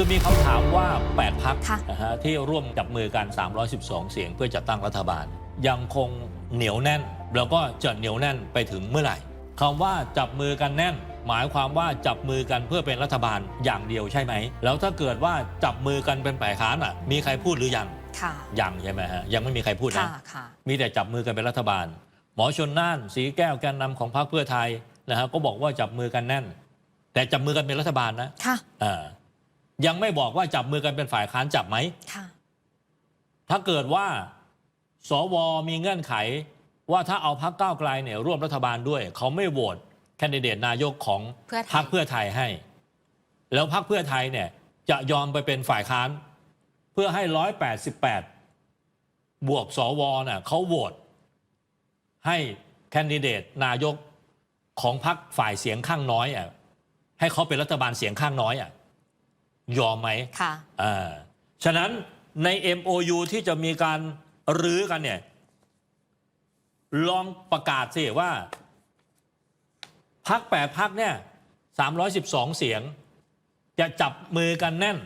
คือมีคำถามว่า 8พักค่ะ นะฮะที่ร่วมจับมือกัน 312 เสียงเพื่อจัดตั้งรัฐบาล ยังคงเหนียวแน่น แล้วก็จะเหนียวแน่นไปถึงเมื่อไหร่คำว่าจับมือกันแน่น หมายความว่าจับมือกันเพื่อเป็นรัฐบาลอย่างเดียวใช่ไหม แล้วถ้าเกิดว่าจับมือกันเป็นฝ่ายค้านอะมีใครพูดหรือยังค่ะ ยังใช่ไหมฮะยังไม่มีใครพูดค่ะนะค่ะ มีแต่จับมือกันเป็นรัฐบาล หมอชนน่านสีแก้วแกนนำของพรรคเพื่อไทยนะฮะก็บอกว่าจับมือกันแน่น แต่จับมือกันเป็นรัฐบาลนะค่ะ อ่า ยังไม่บอกว่าจับมือกันเป็นฝ่ายค้านจับไหมค่ะถ้าเกิดว่าสวมีเงื่อนไข ว่าถ้าเอาพรรคก้าวไกลเนี่ยร่วมรัฐบาลด้วย เขาไม่โหวตแคนดิเดตนายกของเพื่อไทยพรรคเพื่อไทยให้ แล้วพรรคเพื่อไทยเนี่ยจะยอมไปเป็นฝ่ายค้าน เพื่อให้188บวกสวน่ะเขาโหวตให้แคนดิเดตนายกของพรรคฝ่ายเสียงข้างน้อยอะให้เขาเป็นรัฐบาลเสียงข้างน้อยอะ ยอมไหมค่ะอ่าฉะนั้นใน MOU ที่จะมีการรื้อกันเนี่ย ลองประกาศสิว่าพักแปดพักเนี่ย312เสียง จะจับมือกันแน่น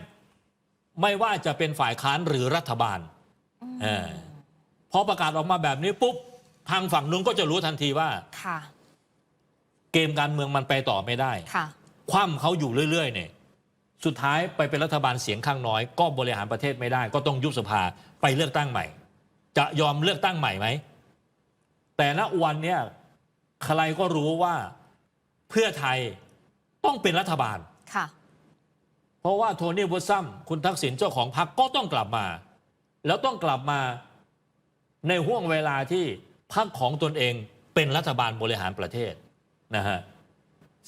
ไม่ว่าจะเป็นฝ่ายค้านหรือรัฐบาลเออพอประกาศออกมาแบบนี้ปุ๊บ ทางฝั่งนู้นก็จะรู้ทันทีว่าค่ะเกมการเมืองมันไปต่อไม่ได้ค่ะคว่ำเขาอยู่เรื่อยๆเนี่ย สุดท้ายไปเป็นรัฐบาลเสียงข้างน้อย ก็บริหารประเทศไม่ได้ ก็ต้องยุบสภาไปเลือกตั้งใหม่ จะยอมเลือกตั้งใหม่ไหม แต่ณวันเนี้ยใครก็รู้ว่าเพื่อไทยต้องเป็นรัฐบาลค่ะ เพราะว่าโทนี่วูดซัมคุณทักษิณเจ้าของพรรคก็ต้องกลับมา แล้วต้องกลับมาในห่วงเวลาที่พรรคของตนเองเป็นรัฐบาลบริหารประเทศนะฮะ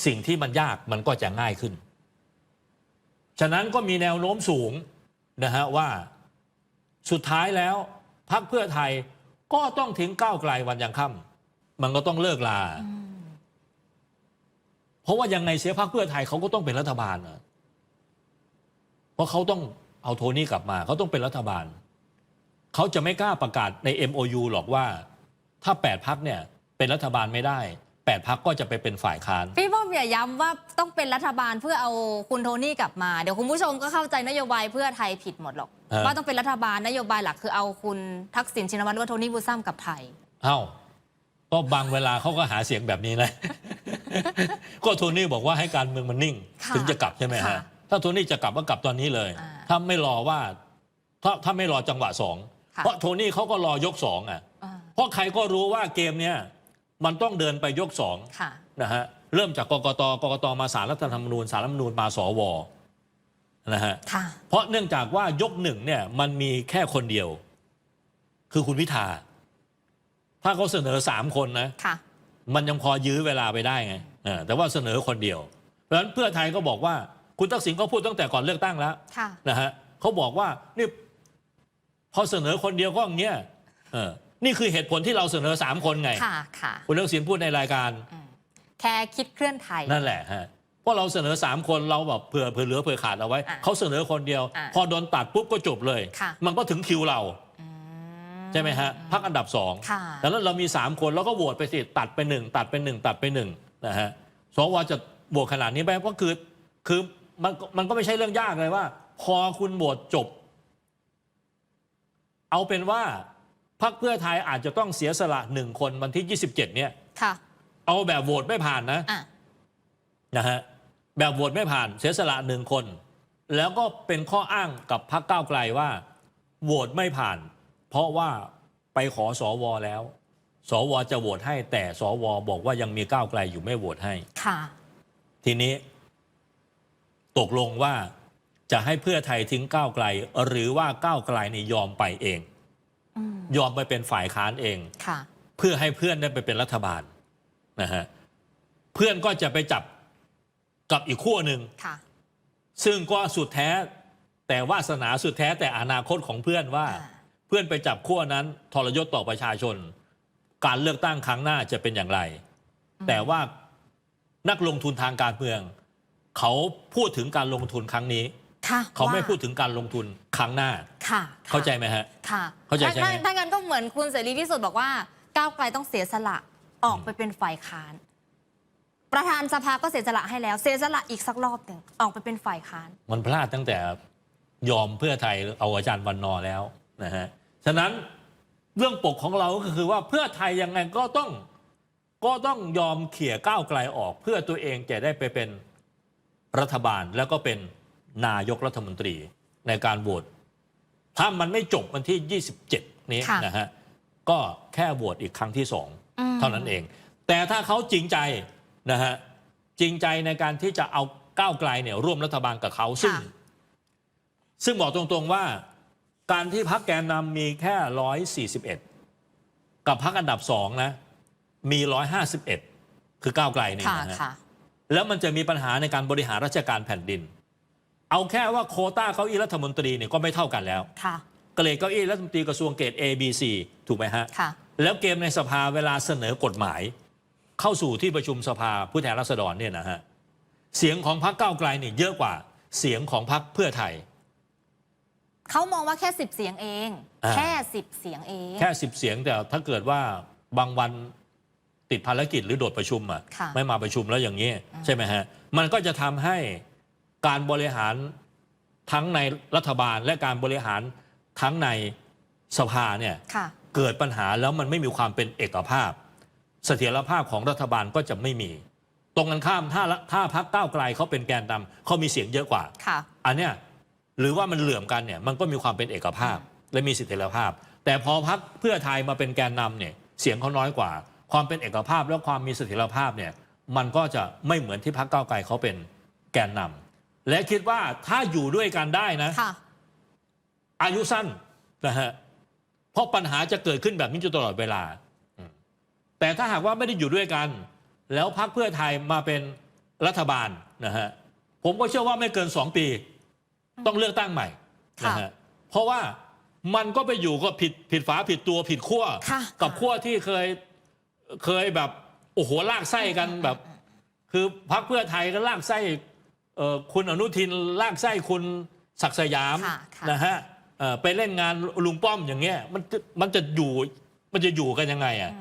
สิ่งที่มันยากมันก็จะง่ายขึ้น ฉะนั้นก็มีแนวโน้มสูงนะฮะว่าสุดท้ายแล้วพรรคเพื่อไทยก็ต้องทิ้งก้าวไกลวันยังค่ำมันก็ต้องเลิกลา เพราะว่ายังไงเสียพรรคเพื่อไทยเขาก็ต้องเป็นรัฐบาลอะเพราะเขาต้องเอาโทนี่กลับมาเขาต้องเป็นรัฐบาล เขาจะไม่กล้าประกาศใน MOU หรอกว่า ถ้าแปดพักเนี่ยเป็นรัฐบาลไม่ได้ แปดพักก็จะไปเป็นฝ่ายค้าน พี่ป้อมอย่าย้ำว่าต้องเป็นรัฐบาลเพื่อเอาคุณโทนี่กลับมา เดี๋ยวคุณผู้ชมก็เข้าใจนโยบายเพื่อไทยผิดหมดหรอก ฮะ ว่าต้องเป็นรัฐบาลนโยบายหลักคือเอาคุณทักษิณชินวัตรหรือว่าโทนี่บูซัมกลับไทย เอ้าก็บางเวลาเขาก็หาเสียงแบบนี้นะ ก็โทนี่บอกว่าให้การเมืองมันนิ่ง ค่ะถึงจะกลับใช่ไหมฮะค่ะถ้าโทนี่จะกลับก็กลับตอนนี้เลย อ่าถ้าไม่รอว่า ถ้าถ้าไม่รอจังหวะสองค่ะ เพราะโทนี่เขาก็รอยกสองอะ อ่าเพราะใครก็รู้ว่าเกมเนี้ย มันต้องเดินไปยกสองค่ะนะฮะเริ่มจากกกตกกตมาสารรัฐธรรมนูญสารรัฐธรรมนูญมาสวนะฮะค่ะเพราะเนื่องจากว่ายกหนึ่งเนี่ยมันมีแค่คนเดียว คือคุณพิธา ถ้าเขาเสนอสามคนนะค่ะมันยังพอยื้อเวลาไปได้ไงเออแต่ว่าเสนอคนเดียว เพราะฉะนั้นเพื่อไทยก็บอกว่าคุณทักษิณก็พูดตั้งแต่ก่อนเลือกตั้งแล้วค่ะนะฮะเขาบอกว่านี่พอเสนอคนเดียวก็อย่างเงี้ยเออ นี่คือเหตุผลที่เราเสนอสามคนไง ค่ะค่ะ คุณทักษิณพูดในรายการอืมแค่คิดเคลื่อนไทย นั่นแหละฮะเพราะเราเสนอสามคนเราแบบเผื่อเผื่อเหลือเผื่อขาดเอาไว้ อะเขาเสนอคนเดียว อะพอโดนตัดปุ๊บก็จบเลย ค่ะ มันก็ถึงคิวเรา อืมใช่ไหมฮะพักอันดับสองค่ะ ดังนั้นเรามีสามคนเราก็โหวตไปสิตัดไปหนึ่งตัดไปหนึ่งตัดไปหนึ่งนะฮะสวจะโหวตขนาดนี้ไปก็คือคือมันมันก็ไม่ใช่เรื่องยากเลยว่า พอคุณโหวตจบ เอาเป็นว่า พรรคเพื่อไทยอาจจะต้องเสียสละหนึ่งคนวันที่ 27 เนี่ยค่ะ เอาแบบโหวตไม่ผ่านนะอะนะฮะแบบโหวตไม่ผ่านเสียสละหนึ่งคน แล้วก็เป็นข้ออ้างกับพรรคก้าวไกลว่าโหวตไม่ผ่าน เพราะว่าไปขอสอวอแล้ว สวจะโหวตให้ แต่สวบอกว่ายังมีก้าวไกลอยู่ไม่โหวตให้ค่ะ ทีนี้ ตกลงว่าจะให้เพื่อไทยทิ้งก้าวไกล หรือว่าก้าวไกลนี่ยอมไปเองอืม ยอมไปเป็นฝ่ายค้านเองค่ะเพื่อให้เพื่อนได้ไปเป็นรัฐบาลนะฮะเพื่อนก็จะไปจับกับอีกขั้วหนึ่งค่ะซึ่งก็สุดแท้ แต่วาสนาสุดแท้แต่อนาคตของเพื่อนว่าอ่า เพื่อนไปจับขั้วนั้น ทรยศต่อประชาชน การเลือกตั้งครั้งหน้าจะเป็นอย่างไร แต่ว่านักลงทุนทางการเมือง เขาพูดถึงการลงทุนครั้งนี้ค่ะ เขาไม่ว่พูดถึงการลงทุนครั้งหน้าค่ะเข้าใจไหมฮะค่ะเข้าใจใช่ไหมถ้ถ้างั้นก็เหมือนคุณเสรีพิสุทธิ์บอกว่า ก้าวไกลต้องเสียสละออกไปเป็นฝ่ายค้าน ประธานสภาก็เสียสละให้แล้ว เสียสละอีกสักรอบหนึ่งออกไปเป็นฝ่ายค้าน มันพลาดตั้งแต่ยอมเพื่อไทยเอาอาจารย์วันนอร์แล้วนะฮะฉะนั้นเรื่องปกของเราก็คือว่าเพื่อไทยยังไงก็ต้องก็ต้องยอมเขี่ยก้าวไกลออก เพื่อตัวเองจะได้ไปเป็นรัฐบาลแล้วก็เป็น นายกรัฐมนตรีในการโหวตถ้ามันไม่จบวันที่ 27 นี้ค่ะนะฮะก็แค่โหวตอีกครั้งที่สองอืมเท่านั้นเอง แต่ถ้าเขาจริงใจนะฮะจริงใจในการที่จะเอาก้าวไกลเนี่ยร่วมรัฐบาลกับเขาซึ่งค่ะซึ่งบอกตรงๆว่า การที่พักแกนนำมีแค่ร้อยสี่สิบเอ็ดกับพักอันดับสองนะ มีร้อยห้าสิบเอ็ดคือก้าวไกลนี่ค่ะนะฮะค่ะแล้วแล้วมันจะมีปัญหาในการบริหารราชการแผ่นดิน เอาแค่ว่าโควต้าเก้าอี้รัฐมนตรีเนี่ยก็ไม่เท่ากันแล้วค่ะก็เลยเก้าอี้รัฐมนตรีกระทรวงเกรด A B C ถูกไหมฮะค่ะแล้วเกมในสภาเวลาเสนอกฎหมาย เข้าสู่ที่ประชุมสภาผู้แทนราษฎรเนี่ยนะฮะเสียงของพรรคก้าวไกลเนี่ยเยอะกว่าเสียงของพรรคเพื่อไทยเขามองว่าแค่สิบเสียงเองอ่าแค่สิบเสียงเอง แค่สิบเสียงแต่ถ้าเกิดว่าบางวันติดภารกิจหรือโดดประชุมอะค่ะไม่มาประชุมแล้วอย่างนี้อืมใช่ไหมฮะมันก็จะทำให้ การบริหารทั้งในรัฐบาลและการบริหารทั้งในสภาเนี่ยค่ะเกิดปัญหาแล้วมันไม่มีความเป็นเอกภาพ เสถียรภาพของรัฐบาลก็จะไม่มี ตรงกันข้ามถ้าถ้าพักก้าวไกลเขาเป็นแกนนำเขามีเสียงเยอะกว่าค่ะอันเนี้ยหรือว่ามันเหลื่อมกันเนี่ยมันก็มีความเป็นเอกภาพและมีเสถียรภาพ แต่พอพักเพื่อไทยมาเป็นแกนนำเนี่ยเสียงเขาน้อยกว่า ความเป็นเอกภาพและความมีเสถียรภาพเนี่ยมันก็จะไม่เหมือนที่พักก้าวไกลเขาเป็นแกนนำ และคิดว่าถ้าอยู่ด้วยกันได้นะค่ะอายุสั้นนะฮะเพราะปัญหาจะเกิดขึ้นแบบนี้จนตลอดเวลาอืมแต่ถ้าหากว่าไม่ได้อยู่ด้วยกัน แล้วพรรคเพื่อไทยมาเป็นรัฐบาลนะฮะผมก็เชื่อว่าไม่เกินสองปี ต้องเลือกตั้งใหม่นะค่ะฮะเพราะว่ามันก็ไปอยู่ก็ผิดผิดฝาผิดตัวผิดขั้วค่ะกับขั้วที่เคยเคยแบบโอ้โหลากไส้กันแบบ คือพรรคเพื่อไทยก็ลากไส้เอ่อ คุณอนุทินลากไส้คุณศักดิ์สยามค่ะค่ะนะฮะเอ่อไปเล่นงานลุงป้อมอย่างเงี้ยมันจะมันจะอยู่มันจะอยู่กันยังไงอะ